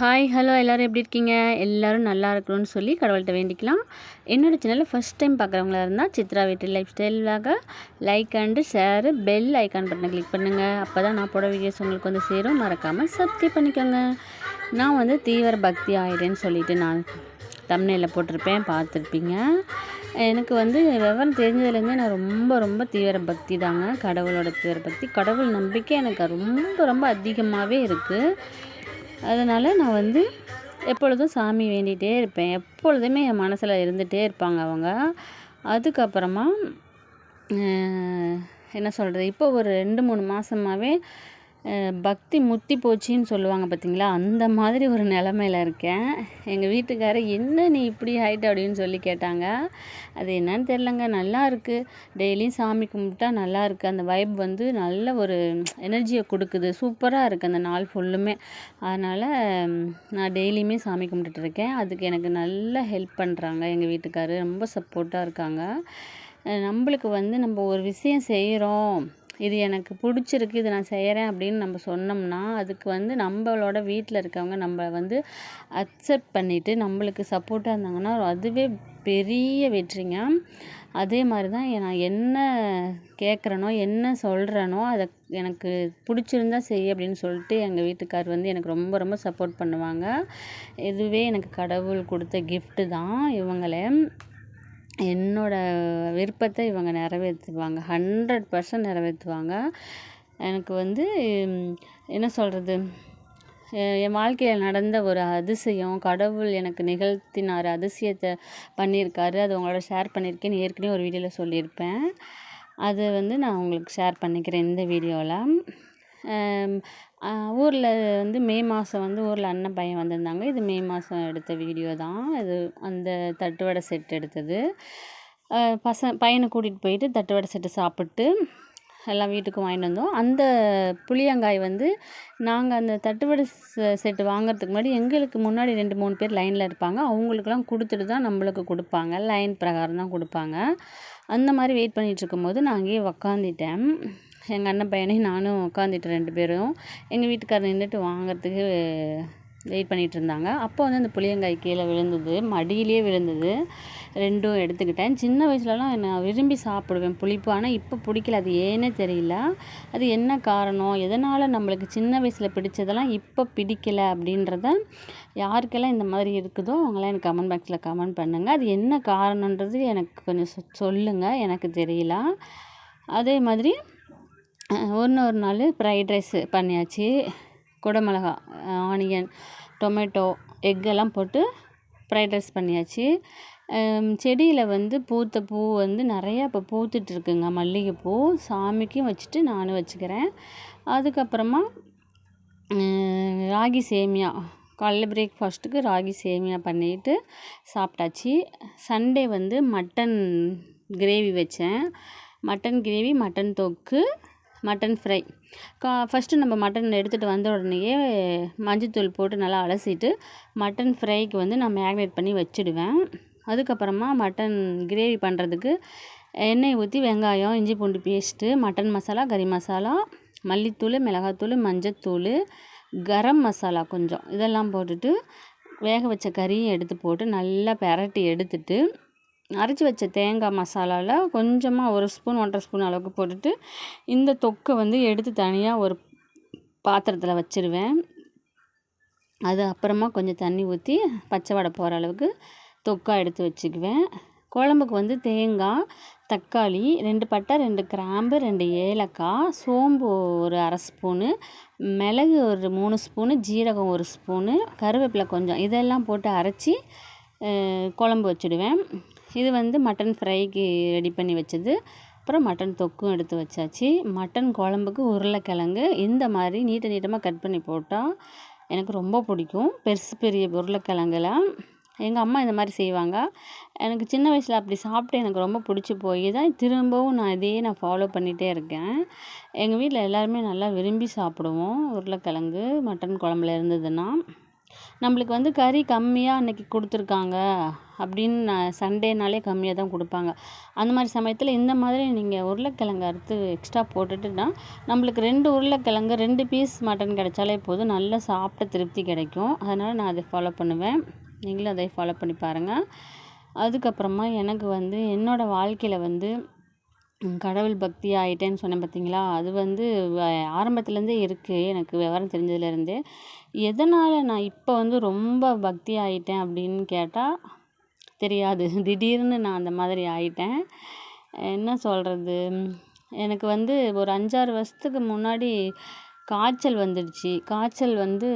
Hi hello எல்லோரும் எப்படி இருக்கீங்க? எல்லோரும் நல்லா இருக்கணும்னு சொல்லி கடவுள்கிட்ட வேண்டிக்கலாம். என்னோடய சேனலில் ஃபஸ்ட் டைம் பார்க்குறவங்களா இருந்தால் சித்ரா வீட்டு லைஃப் ஸ்டைலாக like and share bell icon பட்டனை கிளிக் பண்ணுங்கள் அப்போ தான் நான் போட வீடியோஸ் உங்களுக்கு வந்து சேரும். மறக்காமல் சப்ஸ்கிரைப் பண்ணிக்கோங்க. நான் வந்து தீவிர பக்தி ஆயிடுன்னு சொல்லிட்டு நான் தமிழில் போட்டிருப்பேன். பார்த்துருப்பீங்க. எனக்கு வந்து விவரம் தெரிஞ்சதுலேருந்தே நான் ரொம்ப ரொம்ப தீவிர பக்தி தாங்க. கடவுளோட தீவிர பக்தி கடவுள் நம்பிக்கை எனக்கு ரொம்ப ரொம்ப அதிகமாகவே இருக்குது அதனால் நான் வந்து எப்பொழுதும் சாமி வேண்டிகிட்டே இருப்பேன். எப்பொழுதுமே என் மனசில் இருந்துகிட்டே இருப்பாங்க அவங்க. அதுக்கப்புறமா என்ன சொல்கிறது இப்போ ஒரு ரெண்டு மூணு மாதமாவே பக்தி முத்தி போச்சின்னு சொல்லுவாங்க பார்த்தீங்களா அந்த மாதிரி ஒரு நிலமையில இருக்கேன். எங்கள் வீட்டுக்காரர் என்ன நீ இப்படி ஆகிட்ட அப்படின்னு சொல்லி கேட்டாங்க. அது என்னன்னு தெரிலங்க நல்லா இருக்குது டெய்லியும் சாமி கும்பிட்டா நல்லா இருக்குது அந்த வைப் வந்து நல்ல ஒரு எனர்ஜியை கொடுக்குது. சூப்பராக இருக்குது அந்த நாள் ஃபுல்லுமே அதனால் நான் டெய்லியுமே சாமி கும்பிட்டுட்டு இருக்கேன். அதுக்கு எனக்கு நல்ல ஹெல்ப் பண்ணுறாங்க எங்கள் வீட்டுக்காரர். ரொம்ப சப்போர்ட்டாக இருக்காங்க. நம்மளுக்கு வந்து நம்ம ஒரு விஷயம் செய்கிறோம் இது எனக்கு பிடிச்சிருக்கு இது நான் செய்கிறேன் அப்படின்னு நம்ம சொன்னோம்னா அதுக்கு வந்து நம்மளோட வீட்டில் இருக்கவங்க நம்ம வந்து அக்செப்ட் பண்ணிவிட்டு நம்மளுக்கு சப்போர்ட்டாக இருந்தாங்கன்னா அதுவே பெரிய வெற்றிங்க. அதே மாதிரி தான் நான் என்ன கேட்குறேனோ என்ன சொல்கிறேனோ அதை எனக்கு பிடிச்சிருந்தா செய் அப்படின்னு சொல்லிட்டு எங்கள் வீட்டுக்கார் வந்து எனக்கு ரொம்ப ரொம்ப சப்போர்ட் பண்ணுவாங்க. இதுவே எனக்கு கடவுள் கொடுத்த கிஃப்ட்டு தான் இவங்களே. என்னோடய விருப்பத்தை இவங்க நிறைவேற்றுவாங்க. Hundred percent நிறைவேற்றுவாங்க. எனக்கு வந்து என்ன சொல்கிறது என் வாழ்க்கையில் நடந்த ஒரு அதிசயம் கடவுள் எனக்கு நிகழ்த்தினார் அதிசயத்தை பண்ணியிருக்காரு. அது உங்களோட ஷேர் பண்ணியிருக்கேன்னு ஏற்கனவே ஒரு வீடியோவில் சொல்லியிருப்பேன். அதை வந்து நான் உங்களுக்கு ஷேர் பண்ணிக்கிறேன் இந்த வீடியோவில் ஊரில் வந்து மே மாதம் வந்து ஊரில் அண்ணன் பையன் வந்திருந்தாங்க. இது மே மாதம் எடுத்த வீடியோ தான். இது அந்த தட்டு வடை செட் எடுத்தது பச பையனை கூட்டிகிட்டு போயிட்டு தட்டு வடை செட்டு சாப்பிட்டு எல்லாம் வீட்டுக்கு வாங்கிட்டு வந்தோம். அந்த புளியங்காய் வந்து நாங்கள் அந்த தட்டுவடை செட்டு வாங்குறதுக்கு முன்னாடி எங்களுக்கு முன்னாடி ரெண்டு மூணு பேர் லைனில் இருப்பாங்க. அவங்களுக்கெல்லாம் கொடுத்துட்டு தான் நம்மளுக்கு கொடுப்பாங்க. லைன் பிரகாரம் தான் கொடுப்பாங்க. அந்த மாதிரி வெயிட் பண்ணிகிட்ருக்கும் போது நான் அங்கேயே உக்காந்துட்டேன். எங்கள் அண்ணன் பையனையும் நானும் உட்காந்துட்டு ரெண்டு பேரும் எங்கள் வீட்டுக்காரர் நின்றுட்டு வாங்கிறதுக்கு வெயிட் பண்ணிகிட்டு இருந்தாங்க. அப்போ வந்து அந்த புளியங்காய் கீழே விழுந்தது. மடியிலேயே விழுந்தது. ரெண்டும் எடுத்துக்கிட்டேன். சின்ன வயசுலலாம் நான் விரும்பி சாப்பிடுவேன் புளிப்பு. ஆனால் இப்போ பிடிக்கல. அது ஏன்னே தெரியல. அது என்ன காரணம்? எதனால் நம்மளுக்கு சின்ன வயசில் பிடிச்சதெல்லாம் இப்போ பிடிக்கல அப்படின்றத யாருக்கெல்லாம் இந்த மாதிரி இருக்குதோ அவங்களாம் எனக்கு கமெண்ட் பாக்ஸில் கமெண்ட் பண்ணுங்கள் அது என்ன காரணன்றது எனக்கு கொஞ்சம் சொல்லுங்கள் எனக்கு தெரியல. அதே மாதிரி ஒன்று ஒரு நாள் ஃப்ரைட் ரைஸ் பண்ணியாச்சு. குடமிளகா ஆனியன் டொமேட்டோ எக்கெல்லாம் போட்டு ஃப்ரைட் ரைஸ் பண்ணியாச்சு. செடியில் வந்து பூத்த பூ வந்து நிறையா இப்போ பூத்துட்ருக்குங்க மல்லிகைப்பூ சாமிக்கும் வச்சுட்டு நானும் வச்சுக்கிறேன். அதுக்கப்புறமா ராகி சேமியா காலைல பிரேக்ஃபாஸ்ட்டுக்கு ராகி சேமியா பண்ணிவிட்டு சாப்பிட்டாச்சு. சண்டே வந்து மட்டன் கிரேவி வச்சேன். மட்டன் கிரேவி மட்டன் தொக்கு மட்டன் ஃப்ரை. கா ஃபஸ்ட்டு நம்ம மட்டன் எடுத்துகிட்டு வந்த உடனேயே மஞ்சத்தூள் போட்டு நல்லா அலசிட்டு மட்டன் ஃப்ரைக்கு வந்து நான் மேக்னேட் பண்ணி வச்சுடுவேன். அதுக்கப்புறமா மட்டன் கிரேவி பண்ணுறதுக்கு எண்ணெய் ஊற்றி வெங்காயம் இஞ்சி பூண்டு பேஸ்ட்டு மட்டன் மசாலா கறி மசாலா மல்லித்தூள் மிளகாத்தூள் மஞ்சத்தூள் கரம் மசாலா கொஞ்சம் இதெல்லாம் போட்டுட்டு வேக வச்ச கறியும் எடுத்து போட்டு நல்லா பெரட்டி எடுத்துட்டு அரைச்சி வச்ச தேங்காய் மசாலாவில் கொஞ்சமாக ஒரு ஸ்பூன் ஒன்றரை ஸ்பூன் அளவுக்கு போட்டுட்டு இந்த தொக்கை வந்து எடுத்து தனியாக ஒரு பாத்திரத்தில் வச்சுருவேன். அது அப்புறமா கொஞ்சம் தண்ணி ஊற்றி பச்சை வடை போகிற அளவுக்கு தொக்கா எடுத்து வச்சுக்குவேன். குழம்புக்கு வந்து தேங்காய் தக்காளி ரெண்டு பட்டை ரெண்டு கிராம்பு ரெண்டு ஏலக்காய் சோம்பு ஒரு அரை ஸ்பூனு மிளகு ஒரு மூணு ஸ்பூனு ஜீரகம் ஒரு ஸ்பூனு கருவேப்பிலை கொஞ்சம் இதெல்லாம் போட்டு அரைச்சி குழம்பு வச்சுடுவேன். இது வந்து மட்டன் ஃப்ரைக்கு ரெடி பண்ணி வச்சது. அப்புறம் மட்டன் தொக்கும் எடுத்து வச்சாச்சு. மட்டன் குழம்புக்கு உருளைக்கிழங்கு இந்த மாதிரி நீட்ட நீட்டமாக கட் பண்ணி போட்டால் எனக்கு ரொம்ப பிடிக்கும். பெருசு பெரிய உருளைக்கிழங்குலாம். எங்கள் அம்மா இந்த மாதிரி செய்வாங்க. எனக்கு சின்ன வயசில் அப்படி சாப்பிட்டு எனக்கு ரொம்ப பிடிச்சி போய் தான் திரும்பவும் நான் இதையே நான் ஃபாலோ பண்ணிகிட்டே இருக்கேன். எங்கள் வீட்டில் எல்லாருமே நல்லா விரும்பி சாப்பிடுவோம் உருளைக்கிழங்கு மட்டன் குழம்புல இருந்ததுன்னா. நம்மளுக்கு வந்து கறி கம்மியாக அன்றைக்கி கொடுத்துருக்காங்க அப்படின்னு நான் சண்டேனாலே கம்மியாக தான் கொடுப்பாங்க. அந்த மாதிரி சமயத்தில் இந்த மாதிரி நீங்கள் உருளைக்கிழங்கு அறுத்து எக்ஸ்ட்ரா போட்டுட்டுனா நம்மளுக்கு ரெண்டு உருளைக்கிழங்கு ரெண்டு பீஸ் மட்டன் கிடைச்சாலே போதும். நல்லா சாப்பிட்ட திருப்தி கிடைக்கும். அதனால் நான் அதை ஃபாலோ பண்ணுவேன். நீங்களும் அதை ஃபாலோ பண்ணி பாருங்கள் அதுக்கப்புறமா எனக்கு வந்து என்னோடய வாழ்க்கையில் வந்து கடவுள் பக்தி ஆகிட்டேன்னு சொன்னேன் பார்த்தீங்களா அது வந்து ஆரம்பத்துலேருந்தே இருக்குது எனக்கு விவரம் தெரிஞ்சதுலேருந்தே எதனால் நான் இப்போ வந்து ரொம்ப பக்தி ஆகிட்டேன் அப்படின்னு கேட்டால் தெரியாது. திடீர்னு நான் அந்த மாதிரி ஆகிட்டேன் என்ன சொல்கிறது எனக்கு வந்து ஒரு அஞ்சாறு வருஷத்துக்கு முன்னாடி காய்ச்சல் வந்துடுச்சு. காய்ச்சல் வந்து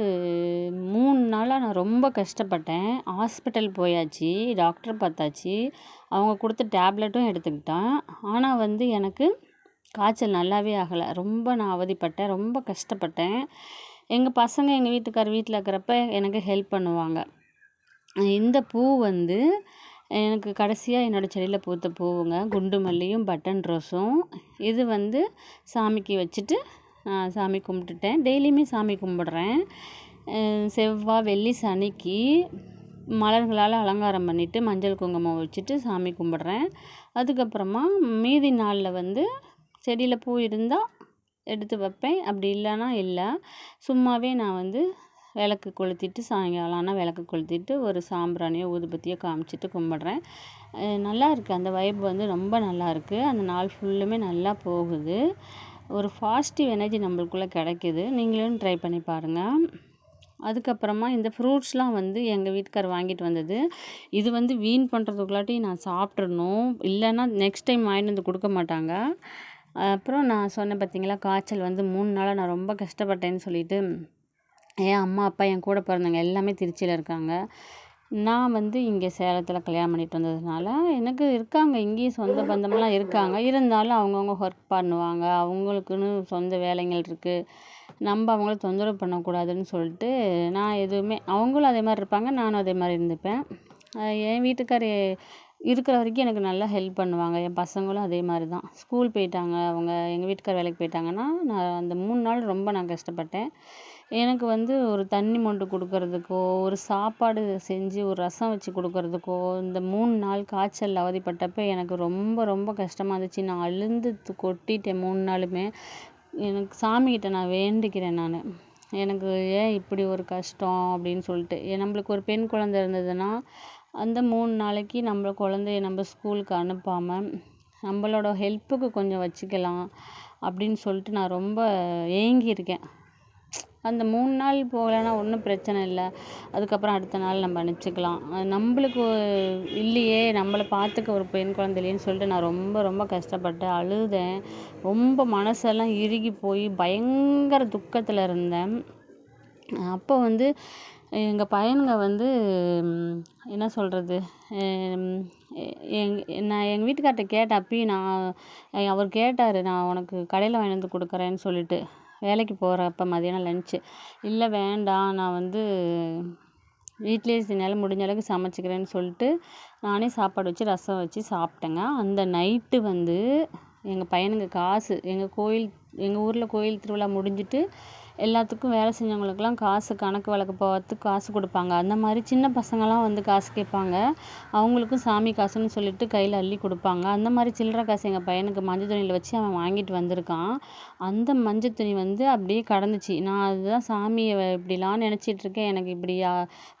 மூணு நாளாக நான் ரொம்ப கஷ்டப்பட்டேன். ஹாஸ்பிட்டல் போயாச்சு டாக்டர் பார்த்தாச்சு. அவங்க கொடுத்த டேப்லெட்டும் எடுத்துக்கிட்டேன். ஆனால் வந்து எனக்கு காய்ச்சல் நல்லாவே ஆகலை. ரொம்ப நான் அவதிப்பட்டேன். ரொம்ப கஷ்டப்பட்டேன். எங்கள் பசங்க எங்கள் வீட்டுக்கார் வீட்டில் இருக்கிறப்ப எனக்கு ஹெல்ப் பண்ணுவாங்க. இந்த பூ வந்து எனக்கு கடைசியாக என்னோடய செடியில் பூத்த பூவுங்க. குண்டு மல்லியும் பட்டன் ரோஸும் இது வந்து சாமிக்கு வச்சுட்டு நான் சாமி கும்பிட்டுட்டேன். டெய்லியுமே சாமி கும்பிட்றேன். செவ்வாய் வெள்ளி சனிக்கு மலர்களால் அலங்காரம் பண்ணிவிட்டு மஞ்சள் குங்குமம் வச்சுட்டு சாமி கும்பிட்றேன். அதுக்கப்புறமா மீதி நாளில் வந்து செடியில் பூ இருந்தால் எடுத்து வைப்பேன். அப்படி இல்லைன்னா இல்லை. சும்மாவே நான் வந்து விளக்கு கொளுத்திட்டு சாயங்காலம் ஆனால் விளக்கு கொளுத்திட்டு ஒரு சாம்பிராணியோ ஊதுபத்தியோ காமிச்சிட்டு கும்பிட்றேன். நல்லா இருக்குது அந்த வைப் வந்து ரொம்ப நல்லா இருக்குது அந்த நாள் ஃபுல்லுமே நல்லா போகுது. ஒரு பாசிட்டிவ் எனர்ஜி நம்மளுக்குள்ளே கிடைக்கிது. நீங்களும் ட்ரை பண்ணி பாருங்கள் அதுக்கப்புறமா இந்த ஃப்ரூட்ஸ்லாம் வந்து எங்கள் வீட்டுக்கார் வாங்கிட்டு வந்தது. இது வந்து வீண் பண்ணுறதுக்குள்ளாட்டி நான் சாப்பிட்றணும் இல்லைன்னா நெக்ஸ்ட் டைம் வாங்கிட்டு வந்து கொடுக்க மாட்டாங்க. அப்புறம் நான் சொன்னேன் பார்த்தீங்களா காய்ச்சல் வந்து மூணு நாளாக நான் ரொம்ப கஷ்டப்பட்டேன்னு சொல்லிட்டு என் அம்மா அப்பா என் கூட பிறந்தவங்க எல்லாமே திருச்சியில் இருக்காங்க. நான் வந்து இங்கே சேலத்தில் கல்யாணம் பண்ணிட்டு வந்ததுனால எனக்கு இருக்காங்க இங்கேயும் சொந்த பந்தமெல்லாம் இருக்காங்க. இருந்தாலும் அவங்கவுங்க ஒர்க் பண்ணுவாங்க அவங்களுக்குன்னு சொந்த வேலைகள் இருக்குது நம்ம அவங்கள தொந்தரவு பண்ணக்கூடாதுன்னு சொல்லிட்டு நான் எதுவுமே அவங்களும் அதே மாதிரி இருப்பாங்க நானும் அதே மாதிரி இருந்துப்பேன். என் வீட்டுக்கார் இருக்கிற வரைக்கும் எனக்கு நல்லா ஹெல்ப் பண்ணுவாங்க. என் பசங்களும் அதே மாதிரி தான் ஸ்கூல் போயிட்டாங்க. அவங்க எங்கள் வீட்டுக்கார் வேலைக்கு போயிட்டாங்கன்னா நான் அந்த மூணு நாள் ரொம்ப நான் கஷ்டப்பட்டேன். எனக்கு வந்து ஒரு தண்ணி மொண்டு கொடுக்கறதுக்கோ ஒரு சாப்பாடு செஞ்சு ஒரு ரசம் வச்சு கொடுக்கறதுக்கோ இந்த மூணு நாள் காய்ச்சல் அவதிப்பட்டப்போ எனக்கு ரொம்ப ரொம்ப கஷ்டமாக இருந்துச்சு. நான் அழுந்து கொட்டிட்டேன் மூணு நாளுமே. எனக்கு சாமிக்கிட்ட நான் வேண்டிக்கிறேன் நான். எனக்கு ஏன் இப்படி ஒரு கஷ்டம் அப்படின்னு சொல்லிட்டு. நம்மளுக்கு ஒரு பெண் குழந்தை இருந்ததுன்னா அந்த மூணு நாளைக்கு நம்ம குழந்தைய நம்ம ஸ்கூலுக்கு அனுப்பாமல் நம்மளோட ஹெல்ப்புக்கு கொஞ்சம் வச்சுக்கலாம் அப்படின்னு சொல்லிட்டு நான் ரொம்ப ஏங்கியிருக்கேன். அந்த மூணு நாள் போகலன்னா ஒன்றும் பிரச்சனை இல்லை. அதுக்கப்புறம் அடுத்த நாள் நம்ம அனுப்பிச்சிக்கலாம். நம்மளுக்கு இல்லையே நம்மளை பார்த்துக்க ஒரு பெண் குழந்தை இல்லையேன்னு சொல்லிட்டு நான் ரொம்ப ரொம்ப கஷ்டப்பட்டேன் அழுதேன். ரொம்ப மனசெல்லாம் இறுகி போய் பயங்கர துக்கத்தில் இருந்தேன். அப்போ வந்து எங்கள் பையனுங்க வந்து என்ன சொல்கிறது எங் நான் எங்கள் வீட்டுக்கார்கிட்ட கேட்டேன் அப்பயும் நான் அவர் கேட்டார் நான் உனக்கு கடையில் வாங்கிட்டு வந்து கொடுக்குறேன்னு சொல்லிட்டு வேலைக்கு போகிறப்ப மதியானம் லன்ச்சு இல்லை வேண்டாம் நான் வந்து வீட்டிலேயே என்னால் முடிஞ்ச அளவுக்கு சமைச்சிக்கிறேன்னு சொல்லிட்டு நானே சாப்பாடு வச்சு ரசம் வச்சு சாப்பிட்டேங்க. அந்த நைட்டு வந்து எங்கள் பையனுங்க காசு எங்கள் கோயில் எங்கள் ஊரில் கோயில் திருவிழா முடிஞ்சிட்டு எல்லாத்துக்கும் வேலை செஞ்சவங்களுக்கெல்லாம் காசு கணக்கு வழக்கு பார்த்து காசு கொடுப்பாங்க. அந்த மாதிரி சின்ன பசங்கள்லாம் வந்து காசு கேட்பாங்க. அவங்களுக்கும் சாமி காசுன்னு சொல்லிட்டு கையில் அள்ளி கொடுப்பாங்க. அந்த மாதிரி சில்லற காசு எங்கள் பையனுக்கு மஞ்சள் துணியில் வச்சு அவன் வாங்கிட்டு வந்திருக்கான். அந்த மஞ்சள் துணி வந்து அப்படியே கடந்துச்சு. நான் அதுதான் சாமியை இப்படிலாம் நினச்சிட்ருக்கேன் எனக்கு இப்படி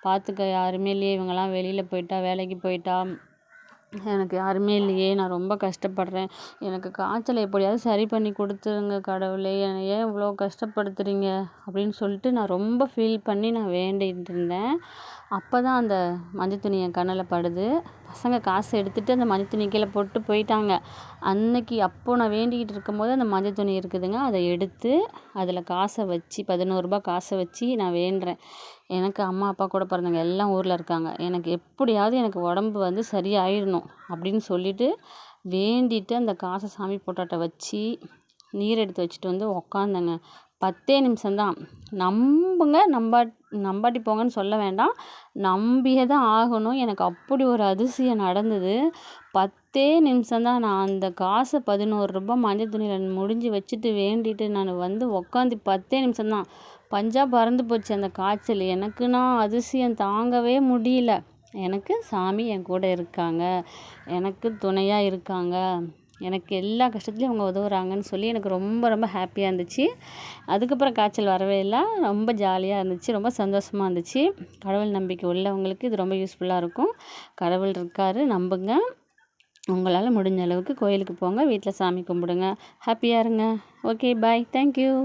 பார்த்துக்க யாருமே இல்லையே. இவங்கெல்லாம் வெளியில் போயிட்டால் வேலைக்கு போயிட்டால் எனக்கு யாருமே இல்லையே நான் ரொம்ப கஷ்டப்படுறேன். எனக்கு காய்ச்சலை எப்படியாவது சரி பண்ணி கொடுத்துருங்க கடவுளே என்னை ஏன் இவ்வளோ கஷ்டப்படுத்துறீங்க? அப்படின்னு சொல்லிட்டு நான் ரொம்ப ஃபீல் பண்ணி நான் வேண்டிகிட்டு இருந்தேன். அப்போ தான் அந்த மஞ்சள் துணி என் கண்ணில் படுது. பசங்க காசு எடுத்துகிட்டு அந்த மஞ்சள் துணி கீழே போட்டு போயிட்டாங்க. அன்னைக்கு அப்போது நான் வேண்டிக்கிட்டு இருக்கும்போது அந்த மஞ்சள் துணி இருக்குதுங்க. அதை எடுத்து அதில் காசை வச்சு பதினோருபா காசை வச்சு நான் வேண்டுறேன். எனக்கு அம்மா அப்பா கூட பிறந்தவங்க எல்லாம் ஊரில் இருக்காங்க. எனக்கு எப்படியாவது எனக்கு உடம்பு வந்து சரியாயிடணும் அப்படின்னு சொல்லிவிட்டு வேண்டிட்டு அந்த காசை சாமி போட்டாட்ட வச்சு நீர் எடுத்து வச்சுட்டு வந்து உக்காந்தேங்க. பத்தே நிமிஷம்தான். நம்புங்க நம்பாட் நம்பாட்டி போங்கன்னு சொல்ல வேண்டாம். நம்பியே தான் ஆகணும். எனக்கு அப்படி ஒரு அதிசயம் நடந்தது. பத்தே நிமிஷம்தான் நான் அந்த காசை பதினோரு ரூபாய் மஞ்சள் துணியில் முடிஞ்சு வச்சுட்டு வேண்டிட்டு நான் வந்து உக்காந்து பத்தே நிமிஷம்தான். பஞ்சாப் பறந்து போச்சு அந்த காய்ச்சல். எனக்குன்னா அதிசயம் தாங்கவே முடியல. எனக்கு சாமி என் கூட இருக்காங்க. எனக்கு துணையாக இருக்காங்க. எனக்கு எல்லா கஷ்டத்துலேயும் அவங்க உதவுறாங்கன்னு சொல்லி எனக்கு ரொம்ப ரொம்ப ஹாப்பியாக இருந்துச்சு. அதுக்கப்புறம் காய்ச்சல் வரவே இல்லை. ரொம்ப ஜாலியாக இருந்துச்சு. ரொம்ப சந்தோஷமாக இருந்துச்சு. கடவுள் நம்பிக்கை உள்ளவங்களுக்கு இது ரொம்ப யூஸ்ஃபுல்லாக இருக்கும். கடவுள் இருக்கார் நம்புங்க. உங்களால் முடிஞ்ச அளவுக்கு கோயிலுக்கு போங்க. வீட்டில் சாமி கும்பிடுங்க. ஹாப்பியாக இருங்க. Okay bye thank you